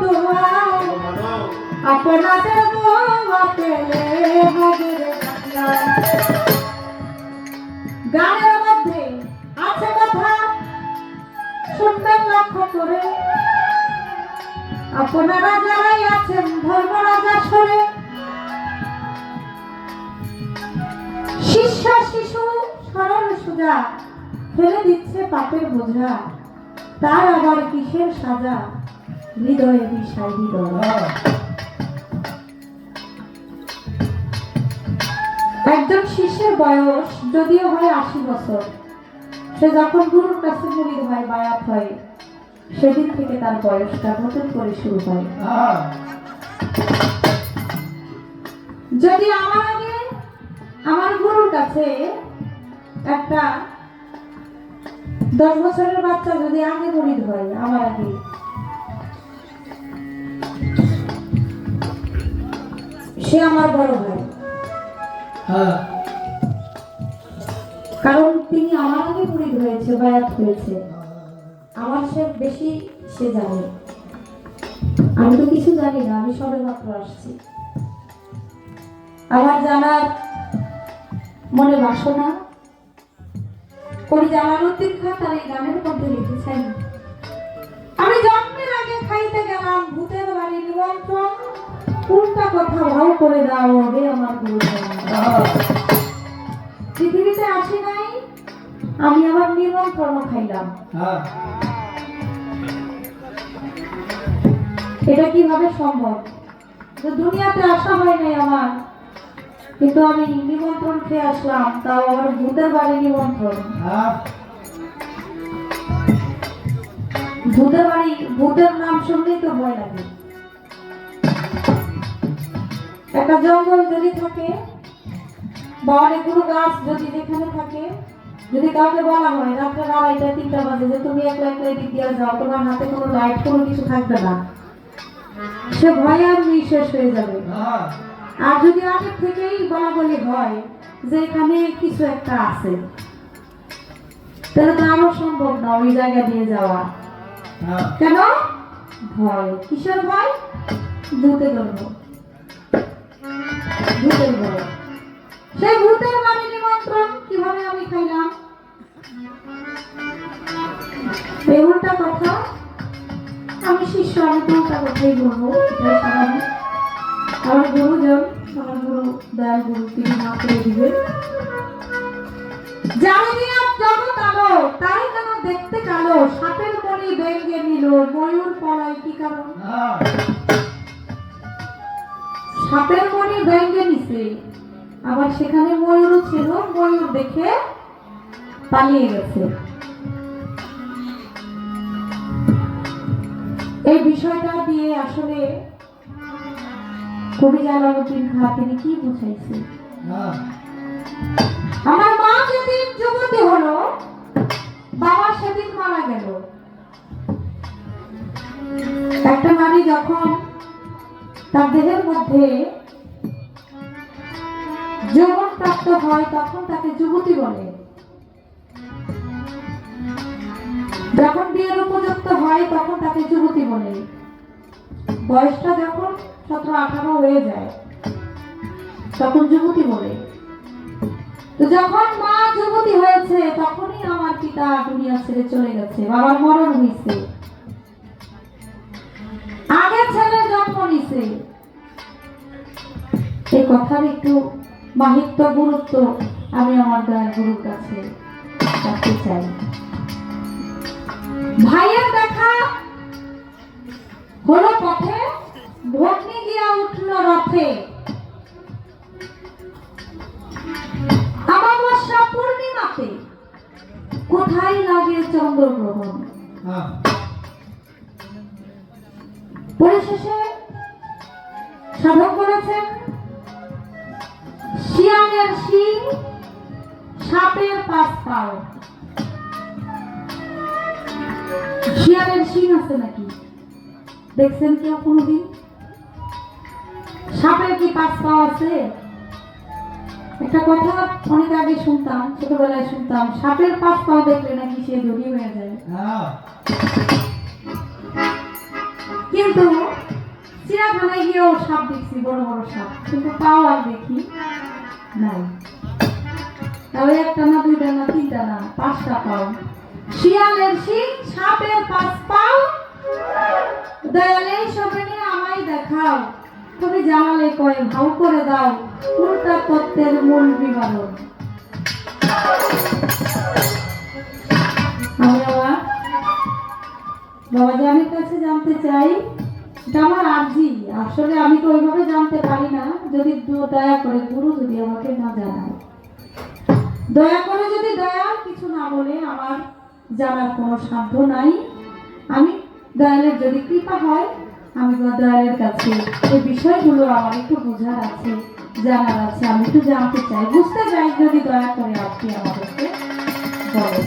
দোহাই আপনাদের মধ্যে আছে কথা শুনবেন আপনারা যারাই আছেন ধর্মরাজা সরে শিষ্য শিশু সরল সুজা ফেলে দিচ্ছে পাপের বোঝা তার আবার কিসের সাজা হৃদয়ে হৃদয়। একজন শিষ্যের বয়স যদিও হয় আশি বছর, সে যখন গুরুর কাছে মুড়িদ হয়, বায়াত হয়, সেদিন থেকে তার বয়সটা নতুন করে শুরু হয়। যদি আমার আগে আমার গুরুর কাছে একটা দশ বছরের বাচ্চা যদি আগে মুড়িদ হয়, আমার আগে সে আমার বড় ভাই। কারণ তিনি আমার আগে মুড়িদ হয়েছে বায়াত হয়েছে। আমার সে বেশি সে জানে। আমি তো কিছু জানি না আমি সবে মাত্র আসছি। আমার জানার মনে বাসনা। কবি জালালউদ্দিন খান তার এই গানের মধ্যে লিখেছেন আমি জন্মের আগে খাইতে গেলাম ভূতের বাড়ি নিমন্ত্রণ। উল্টা কথা করে দাও হে আমার পৃথিবীতে আসি নাই আমি আমার নিমন্ত্রণ খাইলাম। এটা কীভাবে সম্ভব? যে দুনিয়াতে আসা হয় নাই আমার কিন্তু আমি নিমন্ত্রণ খেয়ে আসলাম তাও আমার ভূতের বাড়ি নিমন্ত্রণ। ভূতের বাড়ি ভূতের নাম শুনলেই তো ভয় লাগে। একটা জঙ্গল যদি থাকে বা অনেকগুলো গাছ যদি যেখানে থাকে যদি কাউকে বলা হয় রাত্রে আড়াইটা তিনটা বাজে যে তুমি একলা একলা এদিক দিয়ে যাও তোমার হাতে কোনো লাইট কোনো কিছু থাকবে না। সে ভয়ে আর নিঃশেষ হয়ে যাবে। আর যদি আগের থেকেই বলা বলি হয় যে এখানে কিছু একটা আছে তাহলে তো আরও সম্ভব না ওই জায়গা দিয়ে যাওয়া। কেন? ভয়। কিসের ভয়? ভূতে ধরব ভূতের ভয় সেই ভূতের বাড়ি নিমন্ত্রণ, কীভাবে আমি খাইলাম? এই উল্টা কথা, আমি শিষ্য, আমি তো উল্টা কথাই বলব আমার গুরুজন, আমার গুরু দয়াল গুরু, তিনি মা করে দিবেন জানি তাই কেন দেখতে কালো, সাপের মনি ব্যঙ্গে নিল, ময়ূর পলায় কি কারণ? সাপের মনে ব্যঙ্গে নিছে আবার সেখানে ময়ূরও ছিল ময়ূর দেখে পালিয়ে গেছে। এই বিষয়টা দিয়ে আসলে কবি জালালউদ্দিন খা তিনি কি বুঝাইছে? আমার মা যেদিন যুবতী হলো বাবা সেদিন মারা গেল। একটা নারী যখন তার দেহের মধ্যে যৌবন প্রাপ্ত হয়, তখন তাকে যুবতী বলে। যখন বিয়ের উপযুক্ত হয়, তখন তাকে যুবতী বলে। বয়সটা যখন সতেরো, আঠারো হয়ে যায়, তখন যুবতী বলে। তো যখন মা যুবতী হয়েছে, তখনই আমার পিতা দুনিয়া ছেড়ে চলে গেছে, বাবার মরণ হয়েছে আগে নিছে। এই কথার একটু মাহিত্য গুরুত্ব আমি আমার দয়াল গুরুর কাছে রাখতে চাই। ভাইয়ের দেখা হলো পথে ভগ্নি গিয়া উঠল রথে। অমাবস্যা পূর্ণিমাতে কোথায় লাগে চন্দ্রগ্রহণ? পরিশেষে সাধক বলেছেন শিয়ালের শিং সাপের পাঁচ পাও। শিয়ালের শিং আছে নাকি? দেখছেন কেউ কোনোদিন? সাপের কি পাঁচ পাও আছে? একটা কথা অনেক আগে শুনতাম ছোটবেলায় শুনতাম সাপের পাঁচ পাও দেখলে নাকি সে জড়িয়ে হয়ে যায়। কিন্তু চিড়িয়াখানায় গিয়েও সাপ দেখছি, বড় বড় সাপ। কিন্তু পাও আর দেখি নাই। তাহলে একটা না, দুইটা না, তিনটা না, পাঁচটা পাও। শিয়ালের শিং, সাপের পাঁচ পাও। দয়ালে সবে নিয়ে আমায় দেখাও। তুমি জানালে কয়ে, ভাও করে দাও। উল্টা তত্ত্বের মূল বিবরণ। আমি আমার বাবাজানের কাছে জানতে চাই। এটা আমার আর্জি। আসলে আমি তো ওইভাবে জানতে পারি না। যদি দয়া করে গুরু যদি আমাকে না জানায়। দয়া করে যদি দয়ার কিছু না বলে, আমার জানার কোনো সাধ্য নাই। আমি দয়ালের যদি কৃপা হয়, আমি দয়ালের কাছে এই বিষয়গুলো আমার একটু বোঝার আছে, জানার আছে। আমি একটু জানতে চাই। বুঝতে চাই যদি দয়া করে আপনি আমাদেরকে বলেন।